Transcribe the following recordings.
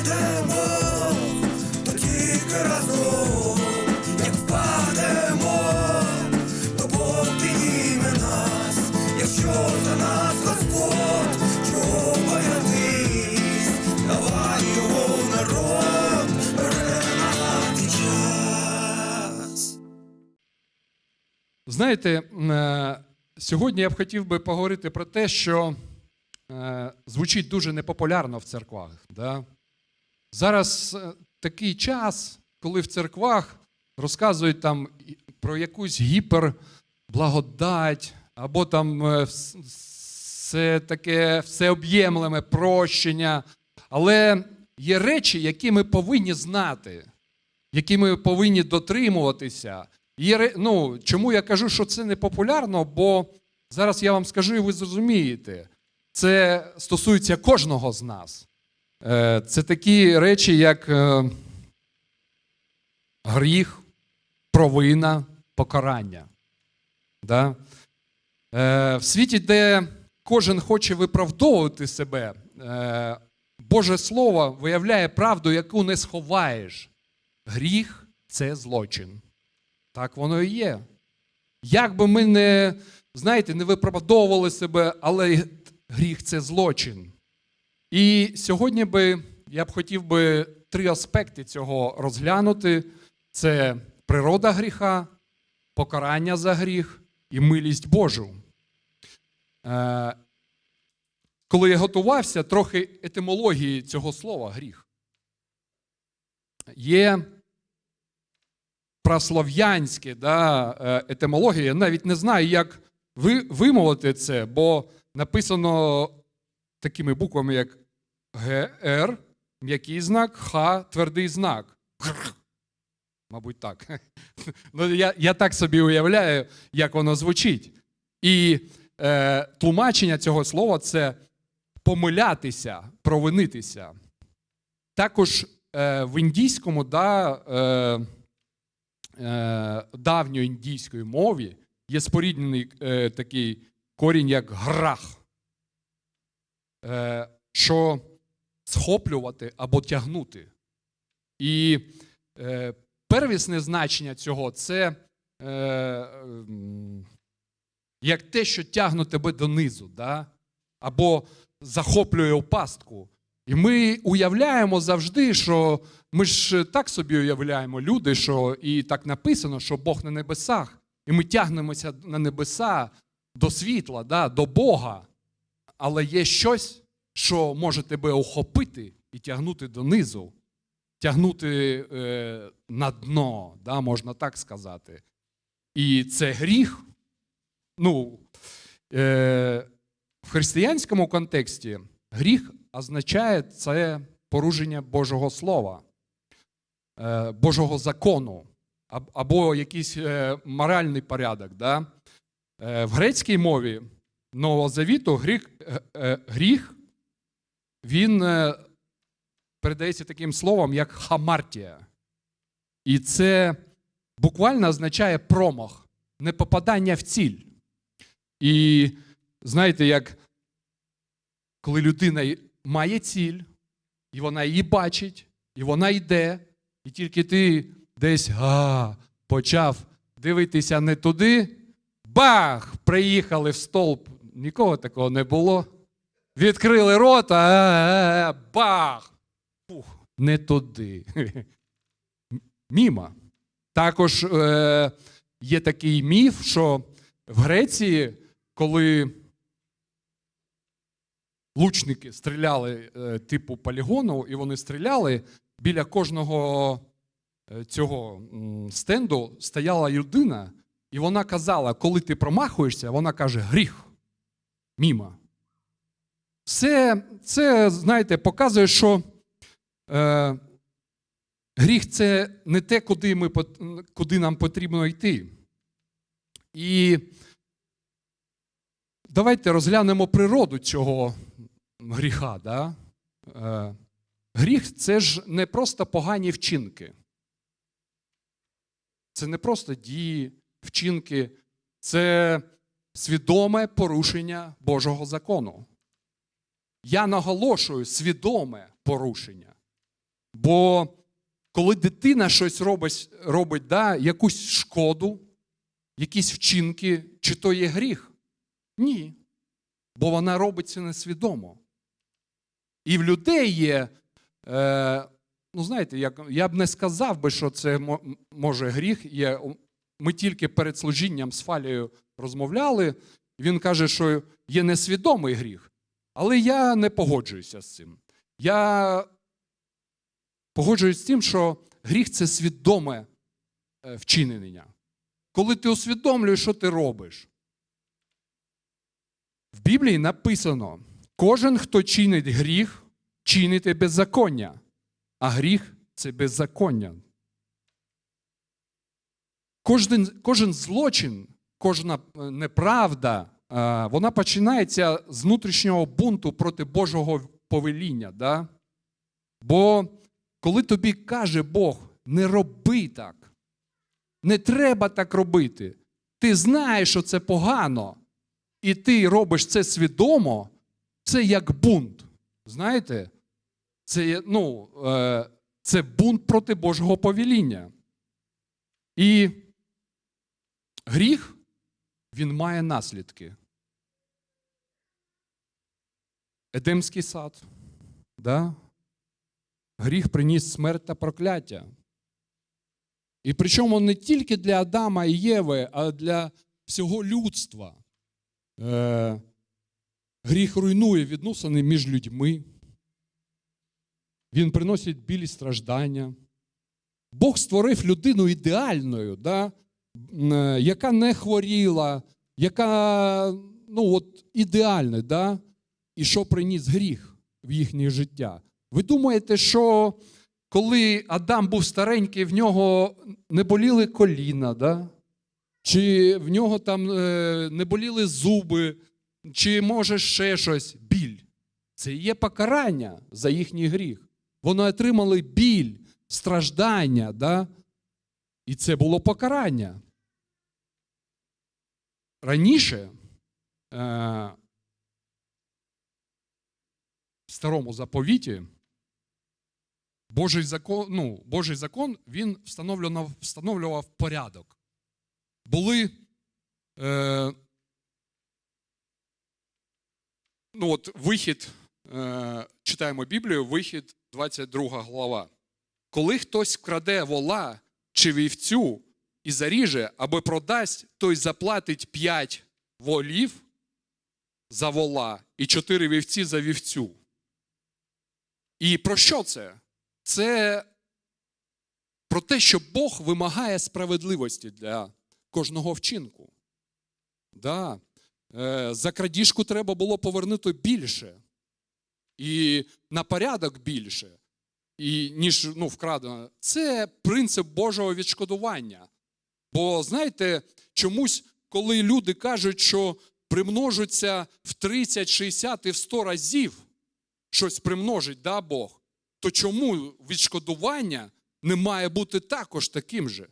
йдемо, то тільки разом, як впадемо, то Бог нас, якщо за нас Господь, чого боятись, давай його народ, перемагати час. Знаєте, е, сьогодні я б хотів би поговорити про те, що е, звучить дуже непопулярно в церквах. Да? Зараз е, такий час, коли в церквах розказують там про якусь гіперблагодать, або там е, все таке всеоб'ємлеме прощення. Але є речі, які ми повинні знати які ми повинні дотримуватися. Є, ну, чому я кажу, що це не популярно? Бо зараз я вам скажу, і ви зрозумієте. Це стосується кожного з нас. Е, Це такі речі, як е, гріх, провина, покарання. Да? Е, В світі, де кожен хоче виправдовувати себе, Боже Слово виявляє правду, яку не сховаєш. Гріх це злочин. Так воно і є. Як би ми не, знаєте, не виправдовували себе, але гріх це злочин. І сьогодні би я б хотів би три аспекти цього розглянути: це природа гріха, покарання за гріх і милість Божу. Е, коли я готувався, трохи етимології цього слова гріх. Є праслов'янське да, е, етимологія. Я навіть не знаю, як ви, вимовити це, бо написано такими буквами, як ГР, м'який знак, Х, твердий знак. Мабуть, так. Ну, я, я так собі уявляю, як воно звучить. І е, тлумачення цього слова це помилятися, провинитися. Також е, в індійському да, е, е, давньоіндійської мові є споріднений е, такий корінь, як грах, що схоплювати або тягнути. І е, первісне значення цього це е, як те, що тягне тебе донизу, да? або захоплює у пастку. І ми уявляємо завжди, що ми ж так собі уявляємо люди, що і так написано, що Бог на небесах, і ми тягнемося на небеса до світла, да, до Бога. Але є щось, що може тебе охопити і тягнути донизу, тягнути е, на дно, да, можна так сказати. І це гріх. Ну, е, в християнському контексті гріх означає це порушення Божого Слова, е, Божого закону або якийсь е, моральний порядок. Да? Е, В грецькій мові Нового Завіту гріх, е, е, гріх він е, передається таким словом, як хамартія. І це буквально означає промах, непопадання в ціль. І знаєте, як коли людина має ціль, і вона її бачить, і вона йде, і тільки ти десь а, почав дивитися не туди, бах! Приїхали в стовп. Нікого такого не було. Відкрили рота, а, бах! Фух, не туди. Міма. Також е, є такий міф, що в Греції, коли лучники стріляли е, типу полігону, і вони стріляли, біля кожного е, цього стенду стояла людина, і вона казала, коли ти промахуєшся, вона каже гріх. Міма. Це, це знаєте, показує, що е, гріх це не те, куди, ми, куди нам потрібно йти. І давайте розглянемо природу цього гріха. Да? Е, гріх це ж не просто погані вчинки. Це не просто дії, вчинки, це свідоме порушення Божого закону. Я наголошую свідоме порушення. Бо коли дитина щось робить, робить да, якусь шкоду, якісь вчинки, чи то є гріх? Ні. Бо вона робить це несвідомо. І в людей є, е, ну знаєте, як, я б не сказав би, що це може гріх. Є, ми тільки перед служінням з Фалією розмовляли. Він каже, що є несвідомий гріх. Але я не погоджуюся з цим. Я погоджуюсь з тим, що гріх це свідоме е, вчинення. Коли ти усвідомлюєш, що ти робиш. В Біблії написано: кожен, хто чинить гріх, чинить беззаконня, а гріх це беззаконня. Кожен, кожен злочин, кожна е, неправда, е, вона починається з внутрішнього бунту проти Божого повеління. Да? Бо коли тобі каже Бог, не роби так, не треба так робити, ти знаєш, що це погано, і ти робиш це свідомо, це як бунт. Знаєте? Це, ну, е, це бунт проти Божого повеління. І гріх, він має наслідки. Едемський сад. Да? Гріх приніс смерть та прокляття. І причому не тільки для Адама і Єви, а для всього людства. Е, гріх руйнує відносини між людьми. Він приносить білі страждання. Бог створив людину ідеальною, да? Е, яка не хворіла, яка ну, от, ідеальна. Да? І що приніс гріх в їхнє життя? Ви думаєте, що коли Адам був старенький, в нього не боліли коліна, да? чи в нього там е, не боліли зуби, чи може ще щось? Біль. Це є покарання за їхній гріх. Вони отримали біль, страждання, да? і це було покарання. Раніше е, в старому заповіті Божий закон, ну, Божий закон він встановлював, встановлював порядок. Були е, ну от вихід, е, читаємо Біблію, вихід, 22 глава. Коли хтось вкраде вола чи вівцю і заріже або продасть, той заплатить 5 волів за вола і 4 вівці за вівцю. І про що це? Це про те, що Бог вимагає справедливості для кожного вчинку. Да. Е, За крадіжку треба було повернути більше. І на порядок більше, і, ніж ну, вкрадено. Це принцип Божого відшкодування. Бо знаєте, чомусь, коли люди кажуть, що примножуться в 30, 60 і в 100 разів, щось примножить, да, Бог, то чому відшкодування не має бути також таким же?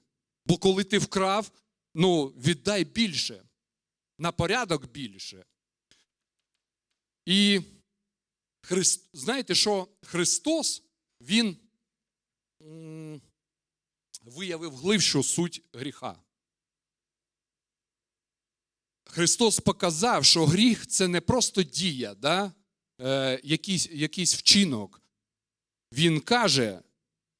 Бо коли ти вкрав, ну, віддай більше, на порядок більше. І Христ, знаєте, що Христос, Він виявив глибшу суть гріха. Христос показав, що гріх це не просто дія, да? е, якийсь, якийсь вчинок. Він каже,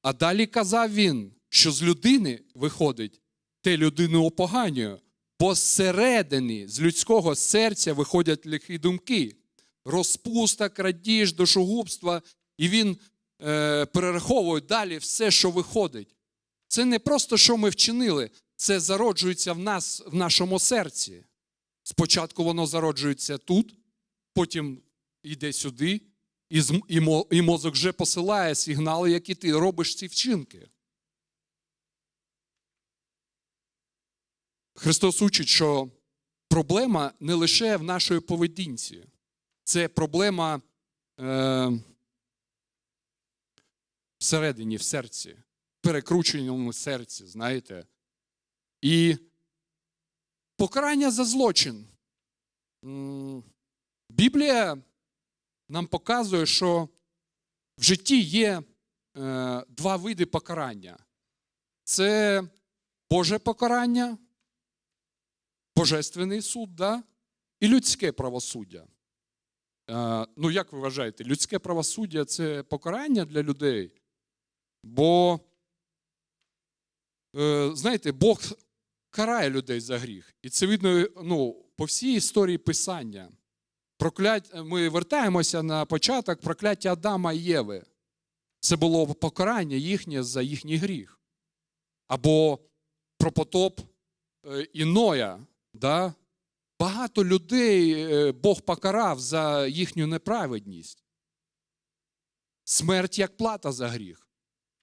а далі казав він, що з людини виходить, те людину опоганює, бо зсередини, з людського серця виходять лихі думки, розпуста, крадіж, душогубства, і він е, перераховує далі все, що виходить. Це не просто що ми вчинили, це зароджується в нас, в нашому серці. Спочатку воно зароджується тут, потім йде сюди, і, мозок вже посилає сигнали, які ти робиш ці вчинки. Христос учить, що проблема не лише в нашій поведінці, це проблема е, всередині, в серці, перекрученому серці, знаєте. І покарання за злочин. Біблія нам показує, що в житті є е, два види покарання: це Боже покарання, Божественний суд, да? і людське правосуддя. Е, ну, як ви вважаєте, людське правосуддя це покарання для людей? Бо, знаєте, Бог карає людей за гріх. І це видно ну, по всій історії Писання. Проклять... Ми вертаємося на початок прокляття Адама і Єви. Це було покарання їхнє за їхній гріх. Або про потоп е, Іноя. Да? Багато людей е, Бог покарав за їхню неправедність. Смерть як плата за гріх.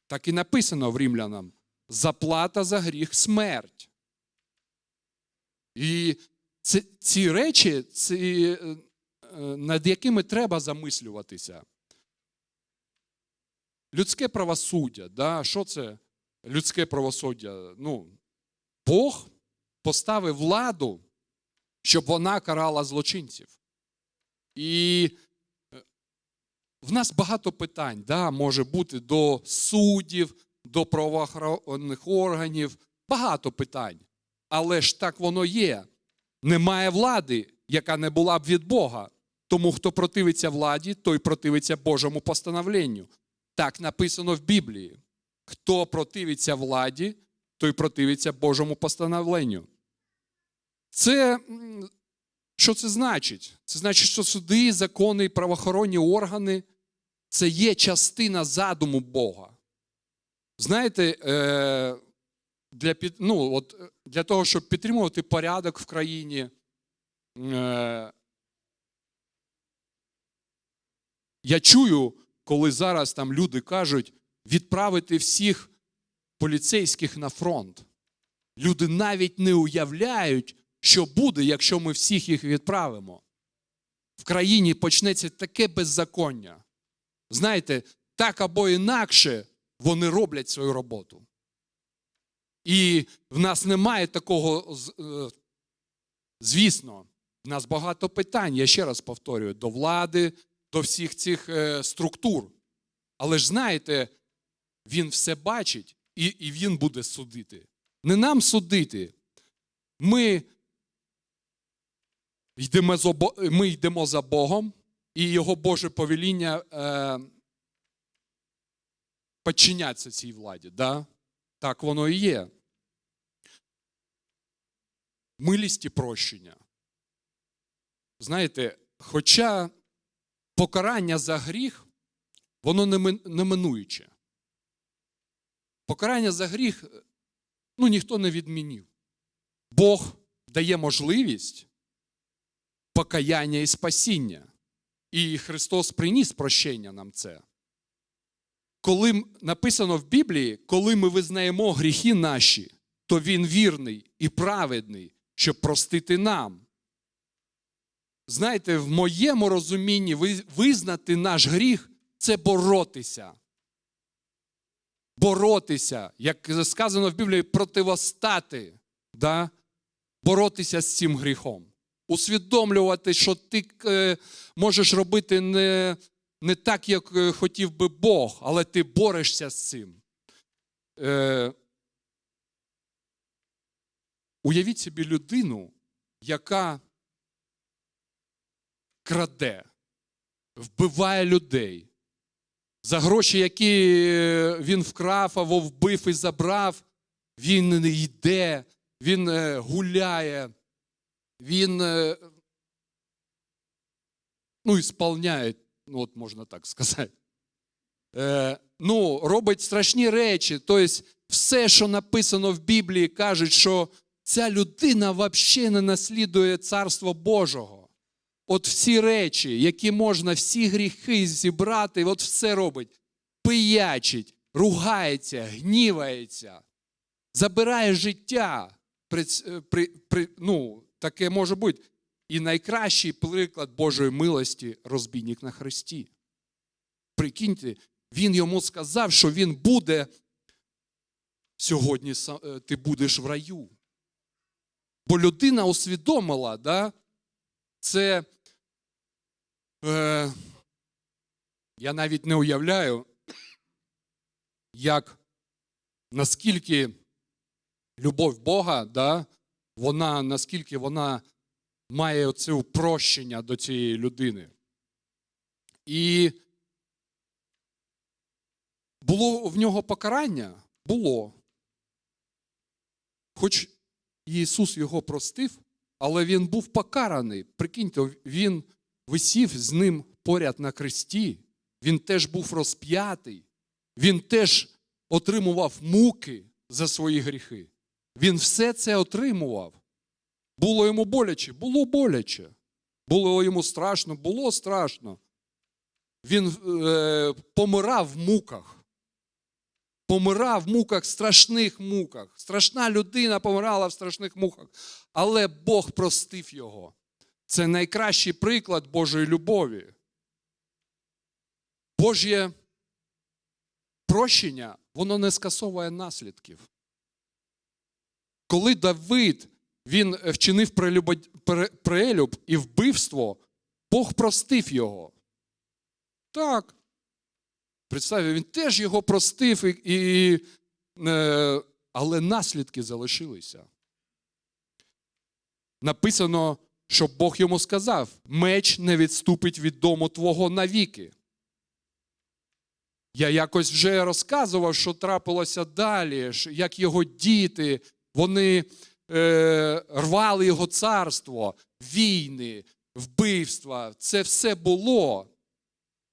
Так і написано в римлянам: заплата за гріх смерть. І ці, ці речі, ці, е, над якими треба замислюватися. Людське правосуддя. Да? Що це людське правосуддя? Ну, Бог поставив владу, щоб вона карала злочинців. І е, в нас багато питань да, може бути до суддів, до правоохоронних органів. Багато питань. Але ж так воно є. Немає влади, яка не була б від Бога. Тому хто противиться владі, той противиться Божому постановленню. Так написано в Біблії. Хто противиться владі, той противиться Божому постановленню. Це що це значить? Це значить, що суди, закони і правоохоронні органи це є частина задуму Бога. Знаєте, е, для, ну, от, е, для того, щоб підтримувати порядок в країні, е, я чую, коли зараз там люди кажуть відправити всіх поліцейських на фронт. Люди навіть не уявляють, що буде, якщо ми всіх їх відправимо. В країні почнеться таке беззаконня. Знаєте, так або інакше вони роблять свою роботу. І в нас немає такого, е, звісно, в нас багато питань, я ще раз повторюю, до влади, до всіх цих е, структур. Але ж знаєте, він все бачить і, і він буде судити. Не нам судити. Ми йдемо, за ми йдемо за Богом, і Його Боже повеління підчиняться цій владі. Да? Так воно і є. Милість і прощення. Знаєте, хоча покарання за гріх, воно неминуюче. Покарання за гріх ну, ніхто не відмінив. Бог дає можливість покаяння і спасіння. І Христос приніс прощення нам це. Коли написано в Біблії, коли ми визнаємо гріхи наші, то Він вірний і праведний, щоб простити нам. Знаєте, в моєму розумінні визнати наш гріх це боротися. Боротися, як сказано в Біблії, противостати, да? боротися з цим гріхом. Усвідомлювати, що ти е, можеш робити не, не так, як е, хотів би Бог, але ти борешся з цим. Е, уявіть собі людину, яка краде, вбиває людей. За гроші, які е, він вкрав або вбив і забрав, він йде, він е, гуляє, він ну, ісполняє, ну, от можна так сказати. Е, ну, робить страшні речі. Тобто, все, що написано в Біблії, кажуть, що ця людина взагалі не наслідує Царство Божого. От всі речі, які можна, всі гріхи зібрати, от все робить. Пиячить, ругається, гнівається, забирає життя. При, при, при, ну, таке може бути. І найкращий приклад Божої милості розбійник на хресті. Прикиньте, він йому сказав, що він буде сьогодні е, ти будеш в раю. Бо людина усвідомила, да, це е, я навіть не уявляю, як наскільки любов Бога, да, вона, наскільки вона має оце упрощення до цієї людини. І було в нього покарання? Було. Хоч Ісус його простив, але він був покараний. Прикиньте, він висів з ним поряд на хресті, він теж був розп'ятий, він теж отримував муки за свої гріхи. Він все це отримував. Було йому боляче, було боляче. Було йому страшно, було страшно. Він е, помирав в муках. Помирав в муках, страшних муках. Страшна людина помирала в страшних муках. Але Бог простив його. Це найкращий приклад Божої любові. Божє прощення, воно не скасовує наслідків. Коли Давид він вчинив прелюб і вбивство, Бог простив його. Так. Представте, він теж його простив, і, і, е, але наслідки залишилися. Написано, що Бог йому сказав: меч не відступить від дому твого навіки. Я якось вже розказував, що трапилося далі, як його діти, вони е, рвали його царство, війни, вбивства. Це все було.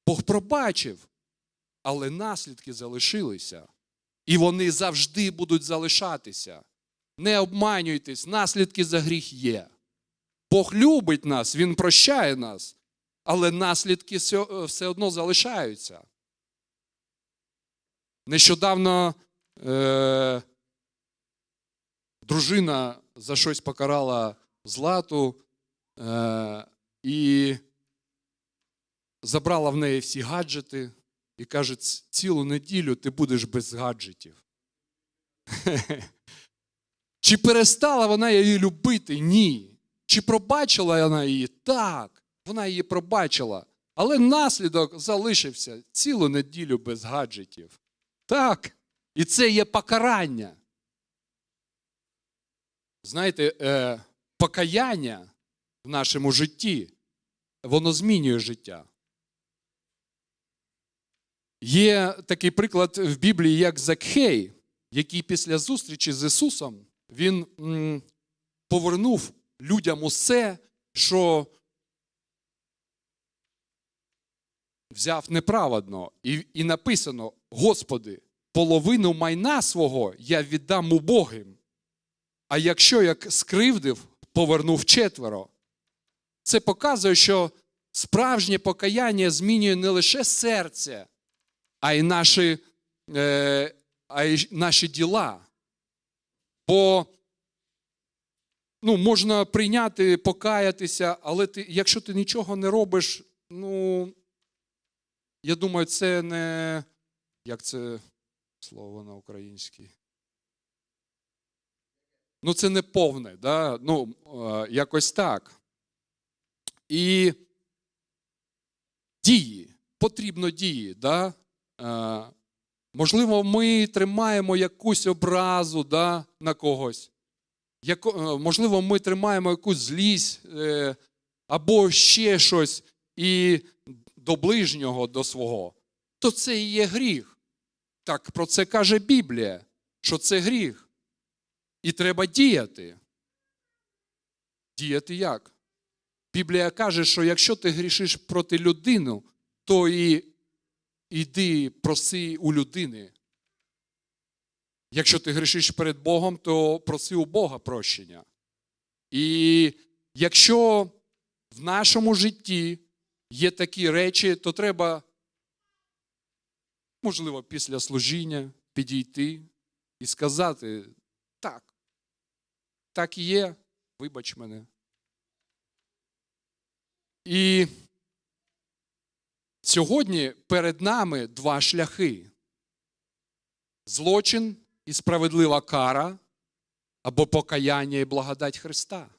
Бог пробачив, але наслідки залишилися. І вони завжди будуть залишатися. Не обманюйтесь, наслідки за гріх є. Бог любить нас, Він прощає нас, але наслідки все- все одно залишаються. Нещодавно е, дружина за щось покарала злату е, і забрала в неї всі гаджети і каже, цілу неділю ти будеш без гаджетів. Чи перестала вона її любити? Ні. Чи пробачила вона її? Так. Вона її пробачила. Але наслідок залишився цілу неділю без гаджетів. Так. І це є покарання. Знаєте, е, покаяння в нашому житті, воно змінює життя. Є такий приклад в Біблії, як Закхей, який після зустрічі з Ісусом він повернув людям усе, що взяв неправедно. І, і написано: Господи, половину майна свого я віддам убогим. А якщо як скривдив, повернув четверо. Це показує, що справжнє покаяння змінює не лише серце, а й наші, е, а й наші діла. Бо ну, можна прийняти, покаятися, але ти, якщо ти нічого не робиш, ну, я думаю, це не. Як це слово на українській? Ну, це не повне, да? ну, е, якось так. І дії, потрібно дії. Да? Е, можливо, ми тримаємо якусь образу да, на когось. Яко, е, можливо, ми тримаємо якусь злість е, або ще щось і до ближнього, до свого, то це і є гріх. Так про це каже Біблія, що це гріх. І треба діяти. Діяти як? Біблія каже, що якщо ти грішиш проти людини, то і йди проси у людини. Якщо ти грішиш перед Богом, то проси у Бога прощення. І якщо в нашому житті є такі речі, то треба, можливо, після служіння підійти і сказати: так, так є, вибач мене. І сьогодні перед нами два шляхи: злочин і справедлива кара або покаяння і благодать Христа.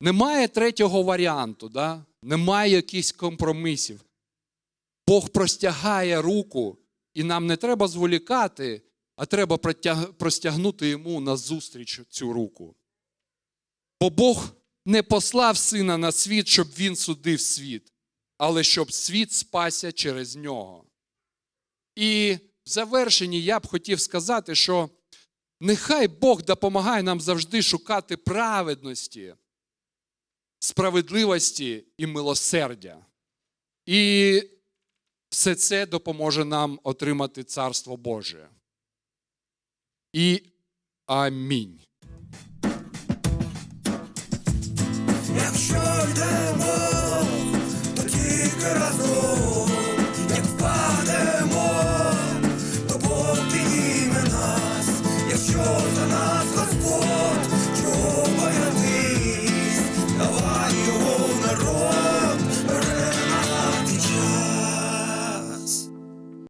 Немає третього варіанту, да? немає якихось компромісів. Бог простягає руку І нам не треба зволікати, а треба простягнути йому назустріч цю руку. Бо Бог не послав сина на світ, щоб він судив світ, але щоб світ спася через нього. І в завершенні я б хотів сказати, що нехай Бог допомагає нам завжди шукати праведності, справедливості і милосердя. І все це допоможе нам отримати Царство Боже. І амінь. Якщо йдемо.